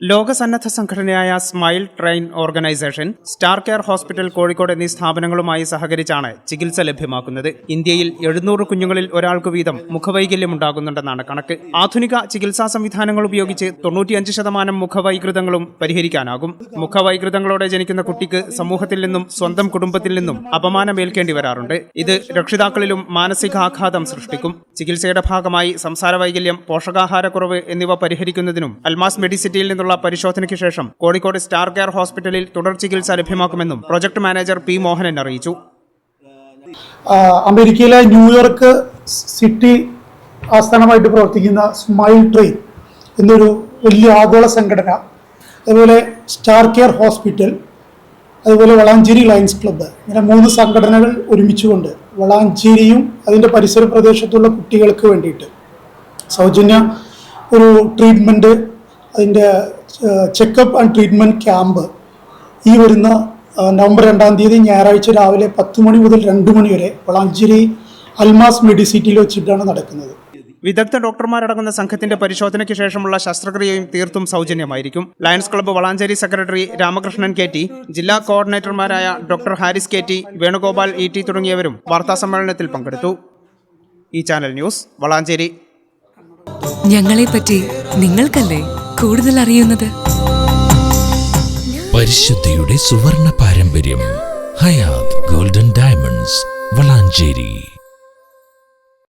ലോക സന്നദ്ധ സംഘടനയായ smile train organisation star care hospital Kozhikode എന്നീ സ്ഥാപനങ്ങളുമായി സഹകരിച്ചാണ് ചികിത്സ ലഭ്യമാക്കുന്നത്. ഇന്ത്യയിൽ എഴുന്നൂറ് കുഞ്ഞുങ്ങളിൽ ഒരാൾക്ക് വീതം മുഖവൈകല്യം ഉണ്ടാകുന്നുണ്ടെന്നാണ് കണക്ക്. ആധുനിക ചികിത്സാ സംവിധാനങ്ങൾ ഉപയോഗിച്ച് തൊണ്ണൂറ്റിയഞ്ച് ശതമാനം മുഖവൈകൃതങ്ങളും പരിഹരിക്കാനാകും. മുഖവൈകൃതങ്ങളോടെ ജനിക്കുന്ന കുട്ടിക്ക് സമൂഹത്തിൽ നിന്നും സ്വന്തം കുടുംബത്തിൽ നിന്നും അപമാനമേൽക്കേണ്ടി വരാറുണ്ട്. ഇത് രക്ഷിതാക്കളിലും മാനസികാഘാതം സൃഷ്ടിക്കും. ചികിത്സയുടെ ഭാഗമായി സംസാര വൈകല്യം പോഷകാഹാരക്കുറവ് എന്നിവ പരിഹരിക്കുന്നതിനും അൽമാസ് മെഡിസിറ്റിയിൽ നിന്നുള്ള പരിശോധനയ്ക്ക് ശേഷം കോഴിക്കോട് സ്റ്റാർ കെയർ ഹോസ്പിറ്റലിൽ തുടർ ചികിത്സ ലഭ്യമാക്കുമെന്നും പ്രൊജക്ട് മാനേജർ പി മോഹനൻ അറിയിച്ചു. അമേരിക്കയിലെ ന്യൂയോർക്ക് സിറ്റി ആസ്ഥാനമായിട്ട് പ്രവർത്തിക്കുന്ന സ്മൈൽ ട്രെയിൻ എന്നൊരു വലിയ ആഗോള സംഘടന അതുപോലെ സ്റ്റാർ കെയർ ഹോസ്പിറ്റൽ അതുപോലെ വളാഞ്ചേരി ലയൻസ് ക്ലബ്ബ് ഇങ്ങനെ മൂന്ന് സംഘടനകൾ ഒരുമിച്ചുകൊണ്ട് വളാഞ്ചേരിയും അതിന്റെ പരിസര പ്രദേശത്തുള്ള കുട്ടികൾക്ക് വേണ്ടിയിട്ട് സൗജന്യ ഒരു ട്രീറ്റ്മെന്റ് അതിന്റെ ചെക്കപ്പ് ആൻഡ് ട്രീറ്റ്മെന്റ് ക്യാമ്പ് ഈ വരുന്ന നവംബർ രണ്ടാം തീയതി ഞായറാഴ്ച രാവിലെ പത്ത് മണി മുതൽ രണ്ട് മണി വരെ വളാഞ്ചേരി അൽമാസ് മെഡിസിറ്റിയിൽ വെച്ചിട്ടാണ് നടക്കുന്നത്. വിദഗ്ധ ഡോക്ടർമാരടങ്ങുന്ന സംഘത്തിന്റെ പരിശോധനയ്ക്ക് ശേഷമുള്ള ശസ്ത്രക്രിയയും തീർത്തും സൗജന്യമായിരിക്കും. Lions club Valanchery secretary Ramakrishnan K T ജില്ലാ കോർഡിനേറ്റർമാരായ doctor Haris K T Venugopal E T തുടങ്ങിയവരും വാർത്താസമ്മേളനത്തിൽ പങ്കെടുത്തു. ഈ ചാനൽ ന്യൂസ് വളാഞ്ചേരി. ഞങ്ങളെപ്പറ്റി നിങ്ങൾക്കല്ലേ? കൂടുതൽ അറിയുന്നത്? പരിശുദ്ധിയുടെ സുവർണ പാരമ്പര്യം ഹയാത് ഗോൾഡൻ ഡയമണ്ട്സ് വളാഞ്ചേരി.